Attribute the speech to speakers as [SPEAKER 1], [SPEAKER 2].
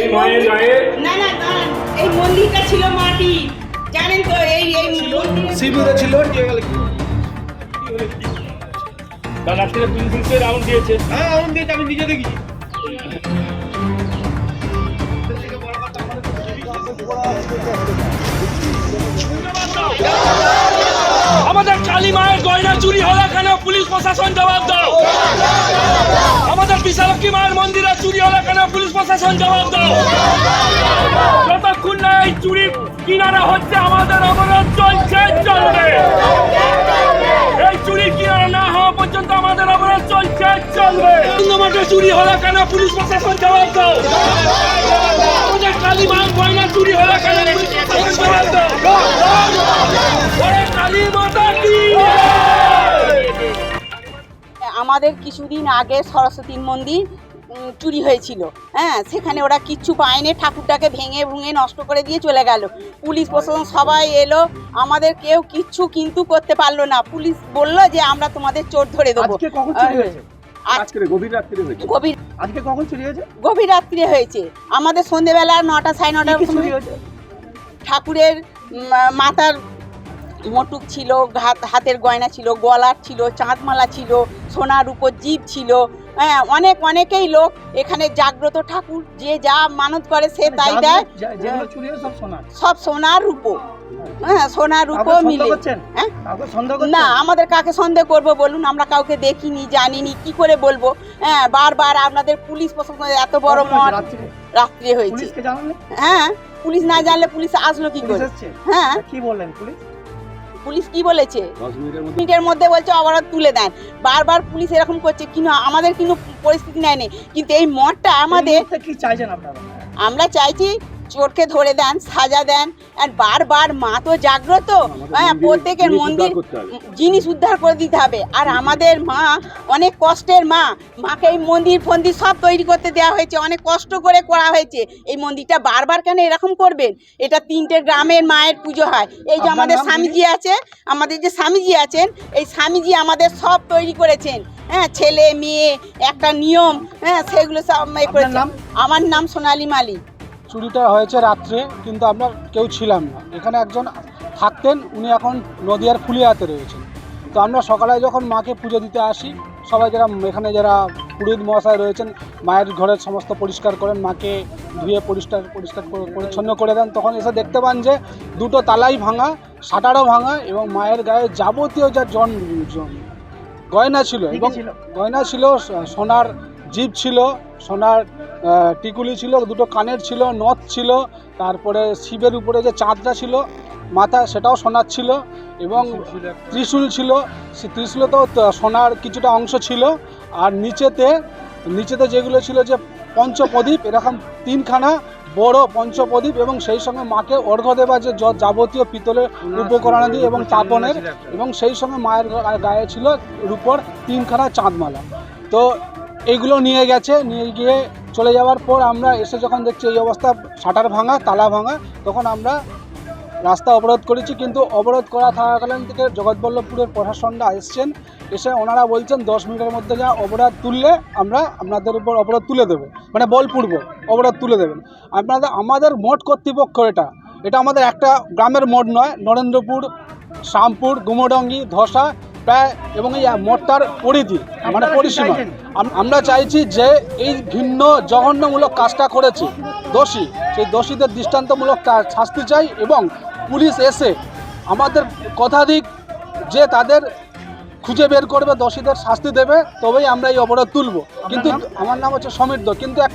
[SPEAKER 1] এই মায়ের গায়ে
[SPEAKER 2] না না দাঁড়ান। এই মন্দিরটা ছিল মাটি। জানেন তো এই এই মন্দিরে
[SPEAKER 3] শিবিরে ছিল দিয়ে গেল কি?
[SPEAKER 1] তার রাত্রে প্রিন্সিপে রাউন্ড দিয়েছে।
[SPEAKER 3] হ্যাঁ আগুন দিয়েছে আমি নিজে দেখি।
[SPEAKER 1] আমাদের কালী মায়ের গয়না চুরি হলো কেন? পুলিশ প্রশাসন জবাব দাও। আমাদের বিশালক্ষী মায়ের মন্দিরে চুরি হলো কেন পুলিশ প্রশাসন জবাব দাও? যতক্ষণ না এই চুরির কিনারা হচ্ছে, আমাদের অবরোধ চলছে, চলবে। এই চুরি কিনারা না হওয়া পর্যন্ত আমাদের অবরোধ চলছে, চলবে। মাঠে চুরি হলো কেন পুলিশ প্রশাসন জবাব দাও? আমাদের কালী মায়ের গয়না চুরি হলো কেন পুলিশ প্রশাসন জবাব দাও?
[SPEAKER 2] আমাদের কিছুদিন আগে সরস্বতী মন্দির চুরি হয়েছিল। হ্যাঁ সেখানে ওরা কিচ্ছু পায়নি ঠাকুরটাকে ভেঙে ভুঙে নষ্ট করে দিয়ে চলে গেল। পুলিশ প্রশাসন সবাই এলো আমাদের কেউ কিচ্ছু কিন্তু করতে পারল না। পুলিশ বলল যে আমরা তোমাদের চোর ধরে দেবো।
[SPEAKER 3] গভীর রাত্রে হয়েছে।
[SPEAKER 2] আমাদের সন্ধেবেলা নটা সাড়ে নটার
[SPEAKER 3] হয়েছে?
[SPEAKER 2] ঠাকুরের মাথার মোটুক ছিল হাত- হাতের গয়না ছিল গলার ছিল চাঁদমালা ছিল সোনার উপর জীব ছিল। হ্যাঁ অনেক অনেকেই লোক এখানে জাগ্রত ঠাকুর যে যা মানত করে সে তাই
[SPEAKER 3] মানে
[SPEAKER 2] দেয়।
[SPEAKER 3] যা- যেগুলো চুরি হয়েছে সব সোনার।
[SPEAKER 2] রূপো। হ্যাঁ সোনার রূপো মিলে? হ্যাঁ? না আমাদের কাকে সন্দেহ করব বলুন? আমরা কাউকে দেখিনি জানিনি কি করে বলব? হ্যাঁ বারবার আপনাদের পুলিশ প্রশাসন এত বড়? মঠ
[SPEAKER 3] রাত্রে?
[SPEAKER 2] রাত্রে হয়েছে। হ্যাঁ পুলিশ না জানলে পুলিশ আসলো কি করে? হ্যাঁ।
[SPEAKER 3] কি বললেন পুলিশ?
[SPEAKER 2] পুলিশ কি বলেছে?
[SPEAKER 3] মিনিটের মধ্যে।
[SPEAKER 2] বলছে অবরোধ তুলে দেন। বারবার পুলিশ এরকম করছে কিন্তু আমাদের কিন্তু পরিস্থিতি নেয়নি। কিন্তু এই মঠটা আমাদের
[SPEAKER 3] কি চাইছেন আপনারা?
[SPEAKER 2] আমরা চাইছি চোরকে ধরে দেন সাজা দেন আর বারবার মা তো জাগ্রত। হ্যাঁ প্রত্যেকের মন্দির জিনিস উদ্ধার করে দিতে হবে। আর আমাদের মা অনেক কষ্টের মা। মাকে এই মন্দির ফন্দির সব তৈরি করতে দেওয়া হয়েছে অনেক কষ্ট করে করা হয়েছে। এই মন্দিরটা বারবার কেন এরকম করবেন? এটা তিনটে গ্রামের মায়ের পুজো হয়। এই যে আমাদের স্বামীজি আছে আমাদের যে স্বামীজি আছেন এই স্বামীজি আমাদের সব তৈরি করেছেন। হ্যাঁ ছেলে মেয়ে একটা নিয়ম হ্যাঁ সেগুলো সব? আমার নাম সোনালী মালিক।
[SPEAKER 4] চুরিটা হয়েছে রাত্রে কিন্তু আমরা কেউ ছিলাম না। এখানে একজন থাকতেন উনি এখন নদিয়ার ফুলিয়াতে রয়েছেন। তো আমরা সকালে যখন মাকে পুজো দিতে আসি সবাই যারা এখানে যারা পুরোহিত মহাশয় রয়েছেন মায়ের ঘরের সমস্ত পরিষ্কার করেন মাকে ধুয়ে পরিষ্কার পরিষ্কার করে- পরিচ্ছন্ন করে দেন তখন এসে দেখতে পান যে দুটো তালাই ভাঙা শাটারও ভাঙা এবং মায়ের গায়ে যাবতীয় যা জন জন- গয়না ছিল এবং গয়না ছিল সোনার জিপ ছিল সোনার টিকুলি ছিল দুটো কানের ছিল নথ ছিল তারপরে শিবের উপরে যে চাঁদটা ছিল মাথা সেটাও সোনার ছিল এবং ত্রিশূল ছিল সে ত্রিশূলতেও তো সোনার কিছুটা অংশ ছিল আর নিচেতে নিচেতে যেগুলো ছিল যে পঞ্চপ্রদীপ এরকম তিনখানা বড় পঞ্চপ্রদীপ এবং সেই সঙ্গে মাকে অর্ঘ্য দেওয়া যে য- যাবতীয় পিতলের উপকরণাদি এবং তাপনের এবং সেই সঙ্গে মায়ের গায়ে ছিল রূপর তিনখানা চাঁদমালা। তো এইগুলো নিয়ে গেছে, নিয়ে গিয়ে চলে যাওয়ার পর আমরা এসে যখন দেখছি এই অবস্থা, শাটার ভাঙা, তালা ভাঙা, তখন আমরা রাস্তা অবরোধ করেছি। কিন্তু অবরোধ করা থাকাকালীন থেকে জগৎবল্লভপুরের প্রশাসনরা এসছেন, এসে ওনারা বলছেন, দশ মিনিটের মধ্যে যা অবরোধ তুললে আমরা আপনাদের উপর অবরোধ তুলে দেবো। মানে বলপূর্বক অবরোধ তুলে দেবেন। আপনাদের, আমাদের মোট কর্তৃপক্ষ এটা। এটা আমাদের একটা গ্রামের মোড় নয়, নরেন্দ্রপুর, শ্যামপুর, গুমডঙ্গি, ধসা প্রায় এবং এই মোটটার পরিধি মানে পরিসীমা। আমরা চাইছি যে এই ভিন্ন জঘন্যমূলক কাজটা করেছে। দোষী সেই দোষীদের দৃষ্টান্তমূলক শাস্তি চাই এবং পুলিশ এসে আমাদের কথা দিক যে তাদের খুঁজে বের করবে দোষীদের শাস্তি দেবে তবেই আমরা এই অবরোধ তুলব। কিন্তু আমার নাম হচ্ছে সমৃদ্ধ কিন্তু এক